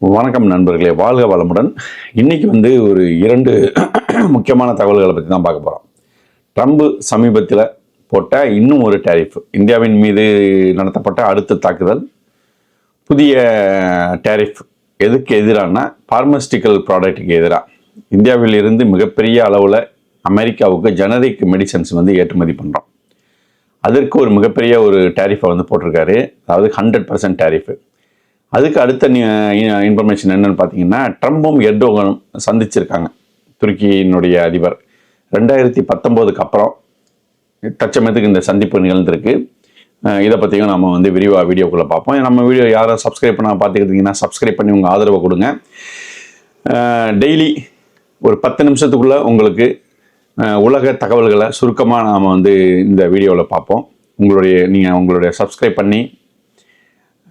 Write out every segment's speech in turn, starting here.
வணக்கம் நண்பர்களே. வாழ்க வளமுடன். இன்னைக்கு வந்து ஒரு இரண்டு முக்கியமான தகவல்களை பற்றி தான் பார்க்க போகிறோம் ட்ரம்ப் சமீபத்தில் போட்ட இன்னும் ஒரு டேரிஃப் இந்தியாவின் மீது நடத்தப்பட்ட அடுத்த தாக்குதல். புதிய டேரிஃப் எதுக்கு எதிரான பார்மஸ்டிக்கல் ப்ராடக்ட்டுக்கு எதிராக இந்தியாவில் இருந்து மிகப்பெரிய அளவில் அமெரிக்காவுக்கு ஜெனரிக் மெடிசன்ஸ் வந்து ஏற்றுமதி பண்ணுறோம் அதற்கு ஒரு மிகப்பெரிய ஒரு டேரிஃபை வந்து போட்டிருக்காரு. அதாவது ஹண்ட்ரட் பர்சன்ட் டேரிஃபு அதுக்கு அடுத்த இன்ஃபர்மேஷன் என்னென்னு பார்த்தீங்கன்னா ட்ரம்பும் எர்டோகனும் சந்திச்சிருக்காங்க. துருக்கியினுடைய அதிபர். ரெண்டாயிரத்தி பத்தொம்போதுக்கு அப்புறம் தச்சமயத்துக்கு இந்த சந்திப்பு நிகழ்ந்திருக்கு. இதை பற்றியும் நம்ம வந்து விரிவாக வீடியோக்குள்ளே பார்ப்போம். நம்ம வீடியோ யாரும் சப்ஸ்கிரைப் பண்ண பார்த்துக்கிட்டீங்கன்னா சப்ஸ்கிரைப் பண்ணி உங்கள் ஆதரவை கொடுங்க. டெய்லி ஒரு பத்து நிமிஷத்துக்குள்ளே உங்களுக்கு உலக தகவல்களை சுருக்கமாக நாம் வந்து இந்த வீடியோவில் பார்ப்போம். உங்களுடைய நீங்கள் உங்களுடைய சப்ஸ்கிரைப் பண்ணி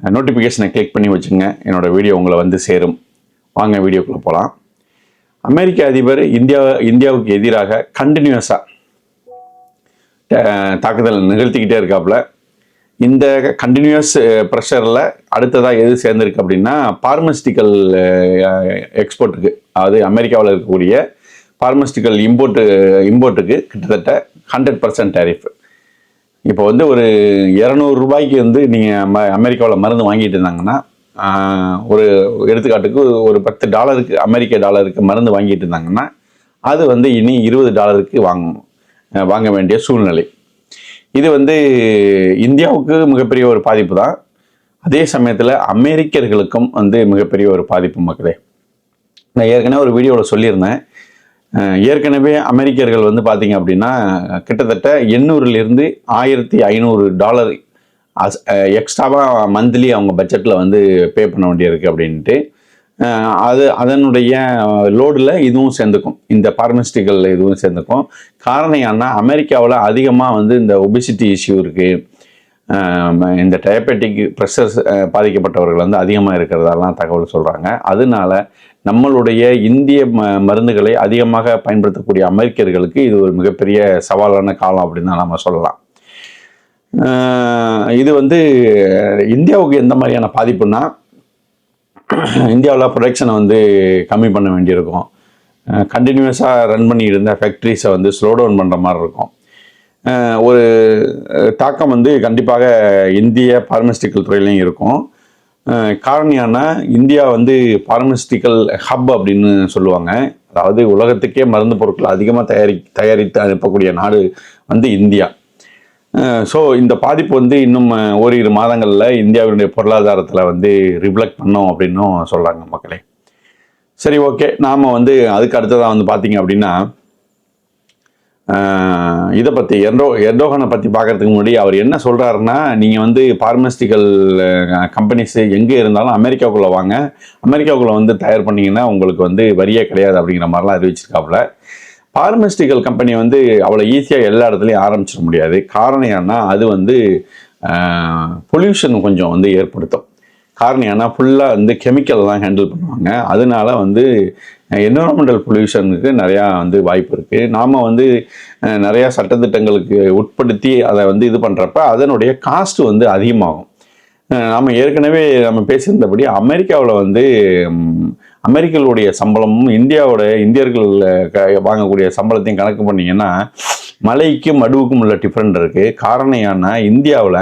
நோட்டிஃபிகேஷனை கிளிக் பண்ணி வச்சுங்க என்னோட வீடியோ உங்களை வந்து சேரும். வாங்க வீடியோக்குள்ளே போகலாம் அமெரிக்க அதிபர் இந்தியா இந்தியாவுக்கு எதிராக கண்டினியூஸாக தாக்குதல் நிகழ்த்திக்கிட்டே இருக்காப்புல. இந்த கண்டினியூஸ் ப்ரெஷரில் அடுத்ததாக எது சேர்ந்துருக்கு அப்படின்னா பார்மஸ்டிக்கல் எக்ஸ்போர்ட்டுக்கு அதாவது அமெரிக்காவில் இருக்கக்கூடிய பார்மஸ்டிக்கல் இம்போர்ட்டு இம்போர்ட்டுக்கு கிட்டத்தட்ட ஹண்ட்ரட் பர்சன்ட் டேரிஃப் இப்போ வந்து ஒரு இரநூறு ரூபாய்க்கு வந்து நீங்கள் அமெரிக்காவில் மருந்து வாங்கிட்டு இருந்தாங்கன்னா ஒரு எடுத்துக்காட்டுக்கு ஒரு பத்து டாலருக்கு அமெரிக்க டாலருக்கு மருந்து வாங்கிட்டு இருந்தாங்கன்னா அது வந்து இனி இருபது டாலருக்கு வாங்கணும் வாங்க வேண்டிய சூழ்நிலை. இது வந்து இந்தியாவுக்கு மிகப்பெரிய ஒரு பாதிப்பு தான். அதே சமயத்தில் அமெரிக்கர்களுக்கும் வந்து மிகப்பெரிய ஒரு பாதிப்பு மக்களே. நான் ஏற்கனவே ஒரு வீடியோவில் சொல்லியிருந்தேன். ஏற்கனவே அமெரிக்கர்கள் வந்து பார்த்தீங்க அப்படின்னா கிட்டத்தட்ட எண்ணூறுலேருந்து ஆயிரத்தி ஐநூறு டாலர் அஸ் எக்ஸ்ட்ராவாக மந்த்லி அவங்க பட்ஜெட்டில் வந்து பே பண்ண வேண்டியிருக்கு அப்படின்ட்டு. அது அதனுடைய லோடில் இதுவும் சேர்ந்துக்கும். இந்த பார்மஸ்டிக்கல் இதுவும் சேர்ந்துக்கும். காரணம் ஏன்னா அமெரிக்காவில் அதிகமாக வந்து இந்த ஒபிசிட்டி இஷ்யூ இருக்குது இந்த டயபெட்டிக் ப்ரெஷர் பாதிக்கப்பட்டவர்கள் வந்து அதிகமாக இருக்கிறதெல்லாம் தகவல் சொல்கிறாங்க அதனால நம்மளுடைய இந்திய ம மருந்துகளை அதிகமாக பயன்படுத்தக்கூடிய அமெரிக்கர்களுக்கு இது ஒரு மிகப்பெரிய சவாலான காலம் அப்படின்னு தான் நம்ம சொல்லலாம். இது வந்து இந்தியாவுக்கு எந்த மாதிரியான பாதிப்புனா இந்தியாவில் ப்ரொடக்ஷனை வந்து கம்மி பண்ண வேண்டியிருக்கும். கண்டினியூஸாக ரன் பண்ணி இருந்த ஃபேக்ட்ரிஸை வந்து ஸ்லோ டவுன் பண்ணுற மாதிரி இருக்கும். ஒரு தாக்கம் வந்து கண்டிப்பாக இந்திய பார்மஸ்டிக்கல் துறையிலையும் இருக்கும். காரணியான இந்தியா வந்து பார்மஸ்டிக்கல் ஹப் அப்படின்னு சொல்லுவாங்க. அதாவது உலகத்துக்கே மருந்து பொருட்கள் அதிகமாக தயாரி தயாரித்து அனுப்பக்கூடிய நாடு வந்து இந்தியா. ஸோ இந்த பாதிப்பு வந்து இன்னும் ஓரிரு மாதங்களில் இந்தியாவினுடைய பொருளாதாரத்தில் வந்து ரிஃப்ளெக்ட் பண்ணோம் அப்படின்னும் சொல்கிறாங்க மக்களே. சரி ஓகே நாம் வந்து அதுக்கு அடுத்ததாக வந்து பார்த்தீங்க அப்படின்னா இதை பற்றி எர்டோ எர்டோகனை பற்றி பார்க்கறதுக்கு முன்னாடி அவர் என்ன சொல்கிறாருன்னா நீங்கள் வந்து ஃபார்மஸ்டிக்கல் கம்பெனிஸு எங்கே இருந்தாலும் அமெரிக்காவுக்குள்ளே வாங்க. அமெரிக்காவுக்குள்ளே வந்து தயார் பண்ணிங்கன்னா உங்களுக்கு வந்து வரியே கிடையாது அப்படிங்கிற மாதிரிலாம் அறிவிச்சிருக்காப்புல. ஃபார்மஸ்டிக்கல் கம்பெனி வந்து அவ்வளோ ஈஸியாக எல்லா இடத்துலையும் ஆரம்பிச்சிட முடியாது. காரணம் ஏன்னா அது வந்து பொல்யூஷன் கொஞ்சம் வந்து ஏற்படுத்தும். காரணம் ஏன்னா ஃபுல்லாக வந்து கெமிக்கல் தான் ஹேண்டில் பண்ணுவாங்க. அதனால வந்து என்வரான்மெண்டல் பொல்யூஷனுக்கு நிறையா வந்து வாய்ப்பு இருக்குது நாம் வந்து நிறையா சட்டத்திட்டங்களுக்கு உட்படுத்தி அதை வந்து இது பண்ணுறப்ப அதனுடைய காஸ்ட் வந்து அதிகமாகும். நாம் ஏற்கனவே நம்ம பேசியிருந்தபடி அமெரிக்காவில் வந்து அமெரிக்கர்களுடைய சம்பளமும் இந்தியாவோட இந்தியர்கள் க வாங்கக்கூடிய சம்பளத்தையும் கணக்கு பண்ணிங்கன்னா மலைக்கும் மடுவுக்கும் உள்ள டிஃப்ரெண்ட் இருக்குது காரணம் ஏன்னா இந்தியாவில்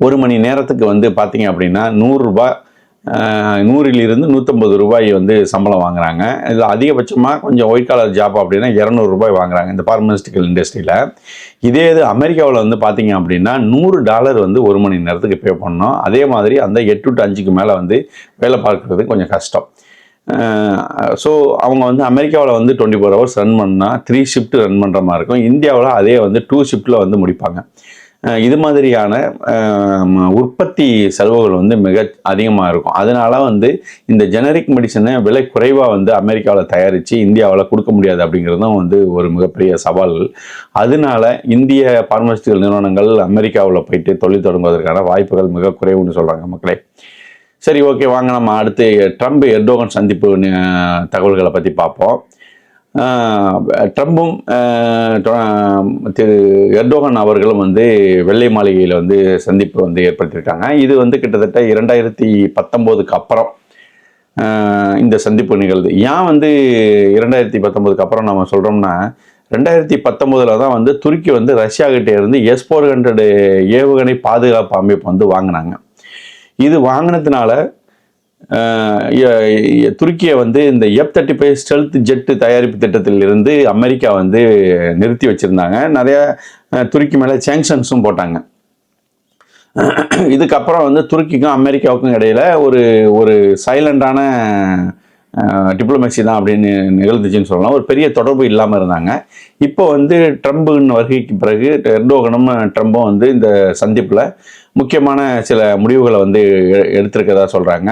ஒரு மணி நேரத்துக்கு வந்து பார்த்தீங்க அப்படின்னா நூறுரூபா நூறிலிருந்து நூற்றம்பது ரூபாய் வந்து சம்பளம் வாங்குறாங்க. இதில் அதிகபட்சமாக கொஞ்சம் ஒயிட் கலர் ஜாப் அப்படின்னா இரநூறுபாய் வாங்குறாங்க இந்த பார்மஸ்டிக்கல் இண்டஸ்ட்ரியில் இதே இது அமெரிக்காவில் வந்து பார்த்தீங்க அப்படின்னா நூறு டாலர் வந்து ஒரு மணி நேரத்துக்கு பே பண்ணணும். அதே மாதிரி அந்த எட்டு டு அஞ்சுக்கு மேலே வந்து வேலை பார்க்குறது கொஞ்சம் கஷ்டம். ஸோ அவங்க வந்து அமெரிக்காவில் வந்து டுவெண்ட்டி ஃபோர் ஹவர்ஸ் ரன் பண்ணால் த்ரீ ஷிஃப்ட் ரன் பண்ணுற மாதிரி இருக்கும். இந்தியாவில் அதே வந்து டூ ஷிஃப்ட்டில் வந்து முடிப்பாங்க. இது மாதிரியான உற்பத்தி செலவுகள் வந்து மிக அதிகமாக இருக்கும். அதனால வந்து இந்த ஜெனரிக் மெடிசனை விலை குறைவாக வந்து அமெரிக்காவில் தயாரித்து இந்தியாவில் கொடுக்க முடியாது அப்படிங்கிறதும் வந்து ஒரு மிகப்பெரிய சவால். அதனால இந்திய பார்மசிட்டிக்கல் நிறுவனங்கள் அமெரிக்காவில் போயிட்டு தொழில் தொடங்குவதற்கான வாய்ப்புகள் மிக குறைவுன்னு சொல்கிறாங்க மக்களே. சரி ஓகே வாங்க நம்ம அடுத்து ட்ரம்ப் எர்டோகன் சந்திப்பு தகவல்களை பற்றி பார்ப்போம். ட்ரம்பும் திரு எர்டோகன் அவர்களும் வந்து வெள்ளை மாளிகையில் வந்து சந்திப்பு வந்து ஏற்படுத்தியிருக்காங்க இது வந்து கிட்டத்தட்ட இரண்டாயிரத்தி பத்தொம்போதுக்கு அப்புறம் இந்த சந்திப்பு நிகழ்து ஏன் வந்து இரண்டாயிரத்தி பத்தொன்பதுக்கு அப்புறம் நம்ம சொல்கிறோம்னா ரெண்டாயிரத்தி பத்தொம்போதில் தான் வந்து துருக்கி வந்து ரஷ்யாகிட்டே இருந்து எஸ் ஃபோர் ஹண்ட்ரடு ஏவுகணை பாதுகாப்பு அமைப்பு வந்து வாங்கினாங்க. இது வாங்கினதுனால துருக்கியை வந்து இந்த F thirty five stealth jet தயாரிப்பு திட்டத்தில் இருந்து அமெரிக்கா வந்து நிறுத்தி வச்சுருந்தாங்க. நிறையா துருக்கி மேலே சேங்ஷன்ஸும் போட்டாங்க. இதுக்கப்புறம் வந்து துருக்கிக்கும் அமெரிக்காவுக்கும் இடையில் ஒரு ஒரு சைலண்டான டிப்ளமேசி தான் அப்படின்னு நிகழ்ந்துச்சுன்னு சொல்லலாம். ஒரு பெரிய தொடர்பு இல்லாமல் இருந்தாங்க. இப்போ வந்து ட்ரம்புன்னு வருகைக்கு பிறகு எர்டோகனும் ட்ரம்பும் வந்து இந்த சந்திப்பில் முக்கியமான சில முடிவுகளை வந்து எடுத்திருக்கிறதா சொல்கிறாங்க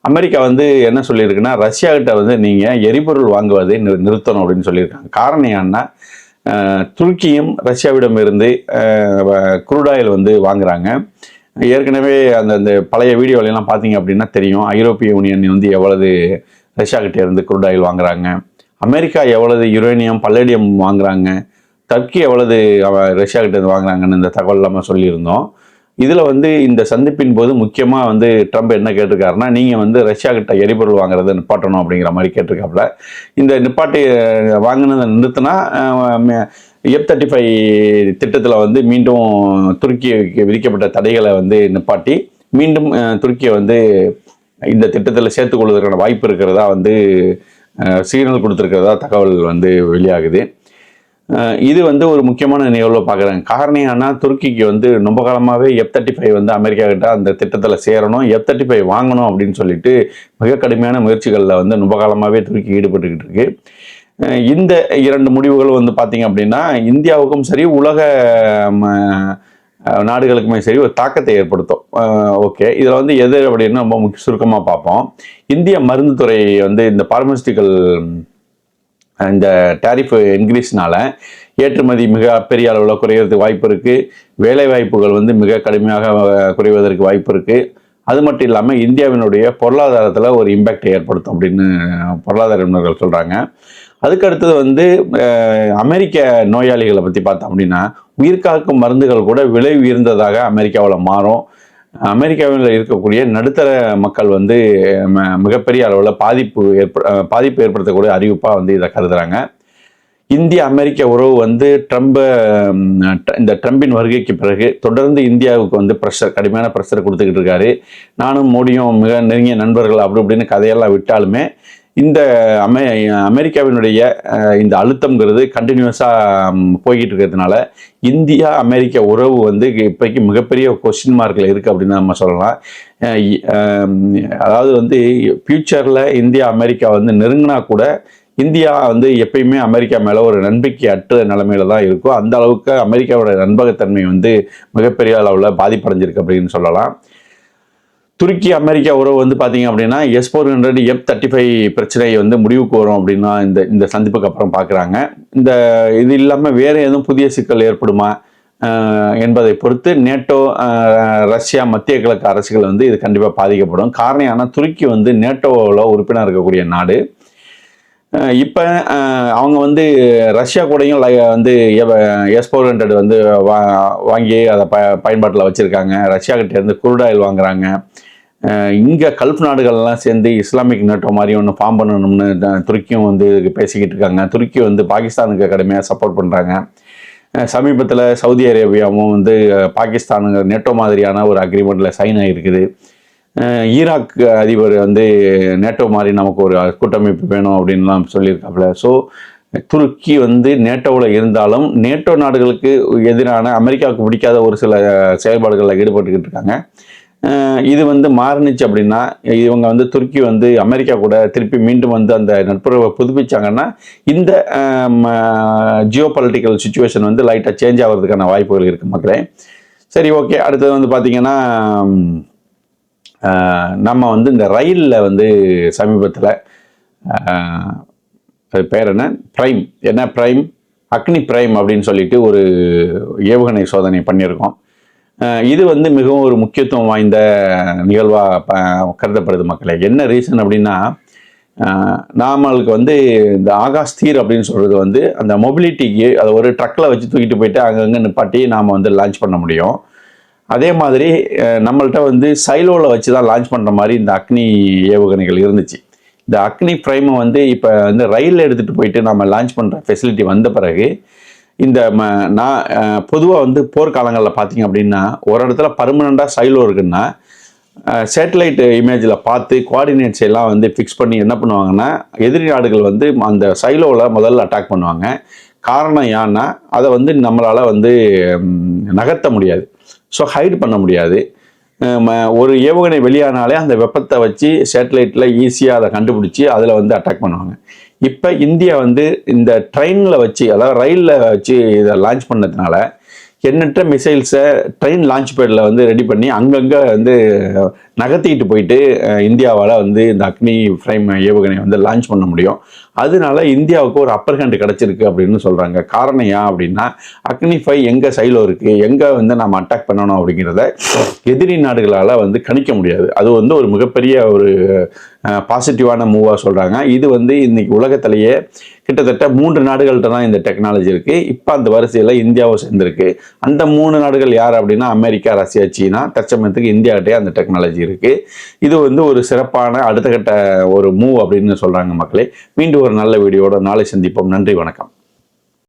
அமெரிக்கா வந்து என்ன சொல்லியிருக்குன்னா ரஷ்யாகிட்ட வந்து நீங்கள் எரிபொருள் வாங்குவதை நிறுத்தணும் அப்படின்னு சொல்லியிருக்காங்க. காரணம் என்னன்னா துருக்கியும் ரஷ்யாவிடம் இருந்து குரூட் வந்து வாங்குறாங்க. ஏற்கனவே அந்த அந்த பழைய வீடியோலாம் பார்த்தீங்க அப்படின்னா தெரியும். ஐரோப்பிய யூனியன் வந்து எவ்வளவு ரஷ்யாகிட்ட இருந்து குரூடாயில் வாங்குறாங்க. அமெரிக்கா எவ்வளவு யுரேனியம் பல்லடியம் வாங்குறாங்க. டர்க்கி எவ்வளவு அவ- இருந்து வாங்குறாங்கன்னு இந்த தகவல் நம்ம சொல்லியிருந்தோம். இதில் வந்து இந்த சந்திப்பின் போது முக்கியமாக வந்து ட்ரம்ப் என்ன கேட்டிருக்காருன்னா நீங்கள் வந்து ரஷ்யா கிட்ட எரிபொருள் வாங்குறதை நிப்பாட்டணும் அப்படிங்கிற மாதிரி கேட்டிருக்காப்புல. இந்த நிப்பாட்டி வாங்கினதை நிறுத்தினா எஃப் தேர்ட்டி ஃபைவ் திட்டத்தில் வந்து மீண்டும் துருக்கி விதிக்கப்பட்ட தடைகளை வந்து நிப்பாட்டி மீண்டும் துருக்கியை வந்து இந்த திட்டத்தில் சேர்த்துக்கொள்வதற்கான வாய்ப்பு இருக்கிறதா வந்து சிக்னல் கொடுத்துருக்கிறதா தகவல் வந்து வெளியாகுது. இது வந்து ஒரு முக்கியமான நிகழ்வை பார்க்குறாங்க காரணம் என்னன்னா துருக்கிக்கு வந்து ரொம்ப காலமாகவே எஃப் தேர்ட்டி ஃபைவ் வந்து அமெரிக்கா கிட்ட அந்த திட்டத்தில் சேரணும் எஃப் தேர்ட்டி ஃபைவ் வாங்கணும் அப்படின்னு சொல்லிட்டு மிக கடுமையான முயற்சிகளில் வந்து ரொம்ப காலமாகவே துருக்கி ஈடுபட்டுக்கிட்டு இருக்கு. இந்த இரண்டு முடிவுகள் வந்து பார்த்தீங்க அப்படின்னா இந்தியாவுக்கும் சரி உலக ம, நாடுகளுக்குமே சரி ஒரு தாக்கத்தை ஏற்படுத்தும். ஓகே இதில் வந்து எது அப்படின்னு ரொம்ப சுருக்கமாக பார்ப்போம். இந்திய மருந்துத்துறை வந்து இந்த பார்மசிட்டிக்கல் இந்த டேரிஃப் இன்க்ரீஸ்னால ஏற்றுமதி மிக பெரிய அளவில் குறையிறதுக்கு வாய்ப்பு இருக்குது வேலை வாய்ப்புகள் வந்து மிக கடுமையாக குறைவதற்கு வாய்ப்பு இருக்குது அது மட்டும் இல்லாமல் இந்தியாவினுடைய பொருளாதாரத்தில் ஒரு இம்பேக்டை ஏற்படுத்தும் அப்படின்னு பொருளாதார நிபுணர்கள் சொல்கிறாங்க அதுக்கு அடுத்தது வந்து அமெரிக்க நோயாளிகளை பற்றி பார்த்தோம் அப்படின்னா உயிர்காக்கும் மருந்துகள் கூட விலை உயர்ந்ததாக அமெரிக்காவில் மாறும். அமெரிக்காவில் இருக்கக்கூடிய நடுத்தர மக்கள் வந்து ம- மிகப்பெரிய அளவில் பாதிப்பு ஏற்ப பாதிப்பு ஏற்படுத்தக்கூடிய அறிவிப்பாக வந்து இதை கருதுகிறாங்க இந்திய அமெரிக்க உறவு வந்து ட்ரம்ப இந்த ட்ரம்பின் வருகைக்கு பிறகு தொடர்ந்து இந்தியாவுக்கு வந்து ப்ரெஷர் கடுமையான ப்ரெஷர் கொடுத்துக்கிட்டு இருக்காரு. நானும் மோடியும் மிக நெருங்கிய நண்பர்கள் அப்படி இப்படின்னு கதையெல்லாம் விட்டாலுமே இந்த அமெ அமெரிக்காவினுடைய இந்த அழுத்தம்ங்கிறது கண்டினியூஸாக போய்கிட்டு இருக்கிறதுனால இந்தியா அமெரிக்க உறவு வந்து இப்போக்கி மிகப்பெரிய கொஸ்டின் மார்க்கில் இருக்குது அப்படின்னு நம்ம சொல்லலாம். அதாவது வந்து ஃப்யூச்சரில் இந்தியா அமெரிக்கா வந்து நெருங்கினா கூட இந்தியா வந்து எப்பயுமே அமெரிக்கா மேலே ஒரு நம்பிக்கை அற்ற நிலைமையில தான் இருக்கும். அந்த அளவுக்கு அமெரிக்காவோட நண்பகத்தன்மை வந்து மிகப்பெரிய அளவில் பாதிப்படைஞ்சிருக்கு அப்படின்னு சொல்லலாம். துருக்கி அமெரிக்கா உறவு வந்து பார்த்தீங்க அப்படின்னா S four hundred F thirty five பிரச்சனை வந்து முடிவுக்கு வரும் அப்படின்னா இந்த இந்த சந்திப்புக்கு அப்புறம் பார்க்குறாங்க இந்த இது இல்லாமல் வேறு எதுவும் புதிய சிக்கல் ஏற்படுமா என்பதை பொறுத்து நேட்டோ ரஷ்யா மத்திய கிழக்கு அரசுகள் வந்து இது கண்டிப்பாக பாதிக்கப்படும். காரணம் ஆனால் துருக்கி வந்து நேட்டோவில் உறுப்பினர் இருக்கக்கூடிய நாடு. இப்போ அவங்க வந்து ரஷ்யா கூடயும் லை- வந்து எஸ் ஃபோர் ஹண்ட்ரட் வந்து வா வாங்கி அதை ப பயன்பாட்டில் வச்சுருக்காங்க. ரஷ்யா கிட்டேருந்து குருடாயில் வாங்குறாங்க. இங்கே கல்ஃப் நாடுகள்லாம் சேர்ந்து இஸ்லாமிக் நேட்டோ மாதிரி ஒன்று ஃபார்ம் பண்ணணும்னு துருக்கியும் வந்து பேசிக்கிட்டு இருக்காங்க. துருக்கி வந்து பாகிஸ்தானுக்கு கடுமையாக சப்போர்ட் பண்ணுறாங்க சமீபத்தில் சவுதி அரேபியாவும் வந்து பாகிஸ்தானுங்க நேட்டோ மாதிரியான ஒரு அக்ரிமெண்ட்டில் சைன் ஆகிருக்குது ஈராக் அதிபர் வந்து நேட்டோ மாதிரி நமக்கு ஒரு கூட்டமைப்பு வேணும் அப்படின்லாம் சொல்லியிருக்காப்புல. ஸோ துருக்கி வந்து நேட்டோவில் இருந்தாலும் நேட்டோ நாடுகளுக்கு எதிரான அமெரிக்காவுக்கு பிடிக்காத ஒரு சில செயல்பாடுகளில் ஈடுபட்டுக்கிட்டு இருக்காங்க. இது வந்து மாறுனுச்சு அப்படின்னா இவங்க வந்து துருக்கி வந்து அமெரிக்கா கூட திருப்பி மீண்டும் வந்து அந்த நட்புறவை புதுப்பிச்சாங்கன்னா இந்த ஜியோ பொலிட்டிக்கல் சுச்சுவேஷன் வந்து லைட்டாக சேஞ்ச் ஆகிறதுக்கான வாய்ப்புகள் இருக்குது மக்களே. சரி ஓகே அடுத்தது வந்து பார்த்திங்கன்னா நம்ம வந்து இந்த ரயிலில் வந்து சமீபத்தில் அது பேர் என்ன? ப்ரைம் என்ன ப்ரைம் அக்னி ப்ரைம் அப்படின்னு சொல்லிட்டு ஒரு ஏவுகணை சோதனை பண்ணியிருக்கோம். இது வந்து மிகவும் ஒரு முக்கியத்துவம் வாய்ந்த நிகழ்வாக கருதப்படுது மக்களே. என்ன ரீசன் அப்படின்னா நாமளுக்கு வந்து இந்த ஆகாஷ் தீர் அப்படின்னு சொல்கிறது வந்து அந்த மொபிலிட்டிக்கு அதை ஒரு ட்ரக்கில் வச்சு தூக்கிட்டு போயிட்டு அங்கங்கே நிப்பாட்டி நாம் வந்து லான்ச் பண்ண முடியும். அதே மாதிரி நம்மள்கிட்ட வந்து சைலோவில் வச்சு தான் லான்ச் பண்ணுற மாதிரி இந்த அக்னி ஏவுகணைகள் இருந்துச்சு. இந்த அக்னி ப்ரைமை வந்து இப்போ வந்து ரயிலில் எடுத்துகிட்டு போயிட்டு நம்ம லான்ச் பண்ணுற ஃபெசிலிட்டி வந்த பிறகு இந்த ம நான் பொதுவாக வந்து போர்க்காலங்களில் பார்த்தீங்க அப்படின்னா ஒரு இடத்துல பர்மனெண்ட்டாக சைலோ இருக்குன்னா சேட்டலைட் இமேஜில் பார்த்து கோஆர்டினேட்ஸ் எல்லாம் வந்து ஃபிக்ஸ் பண்ணி என்ன பண்ணுவாங்கன்னா எதிரி நாடுகள் வந்து அந்த சைலோவில் முதல்ல அட்டாக் பண்ணுவாங்க. காரணம் ஏன்னா அதை வந்து நம்மளால் வந்து நகர்த்த முடியாது. ஸோ ஹைட் பண்ண முடியாது. ம- ஒரு ஏவுகணை வெளியானாலே அந்த வெப்பத்தை வச்சு சேட்டலைட்டில் ஈஸியாக அதை கண்டுபிடிச்சி அதில் வந்து அட்டாக் பண்ணுவாங்க. இப்போ இந்தியா வந்து இந்த ட்ரெயினில் வச்சு அதாவது ரயிலில் வச்சு இதை லான்ச் பண்ணதுனால எண்ணற்ற மிசைல்ஸை ட்ரெயின் லான்ச் பேடில் வந்து ரெடி பண்ணி அங்கங்கே வந்து நகர்த்திக்கிட்டு போயிட்டு இந்தியாவால் வந்து இந்த அக்னி ஃப்ரைம் ஏவுகணையை வந்து லான்ச் பண்ண முடியும். அதனால இந்தியாவுக்கு ஒரு அப்பர் ஹேண்ட் கிடச்சிருக்கு அப்படின்னு சொல்கிறாங்க காரணம் ஏன் அப்படின்னா அக்னி ஃபை எங்கே சைலோ இருக்குது எங்கே வந்து நம்ம அட்டாக் பண்ணணும் அப்படிங்கிறத எதிரி நாடுகளால் வந்து கணிக்க முடியாது. அது வந்து ஒரு மிகப்பெரிய ஒரு பாசிட்டிவான மூவாக சொல்கிறாங்க இது வந்து இன்றைக்கி உலகத்திலேயே கிட்டத்தட்ட மூன்று நாடுகள்கிட்ட தான் இந்த டெக்னாலஜி இருக்குது இப்போ அந்த வரிசையில் இந்தியாவும் சேர்ந்துருக்கு. அந்த மூணு நாடுகள் யார் அப்படின்னா அமெரிக்கா ரஷ்யா சீனா. தற்சமயத்துக்கு இந்தியாகிட்டே அந்த டெக்னாலஜி இருக்குது இது வந்து ஒரு சிறப்பான அடுத்த கட்ட ஒரு மூவ் அப்படின்னு சொல்கிறாங்க மக்களே. மீண்டும் ஒரு நல்ல வீடியோட நாளை சந்திப்போம். நன்றி வணக்கம்.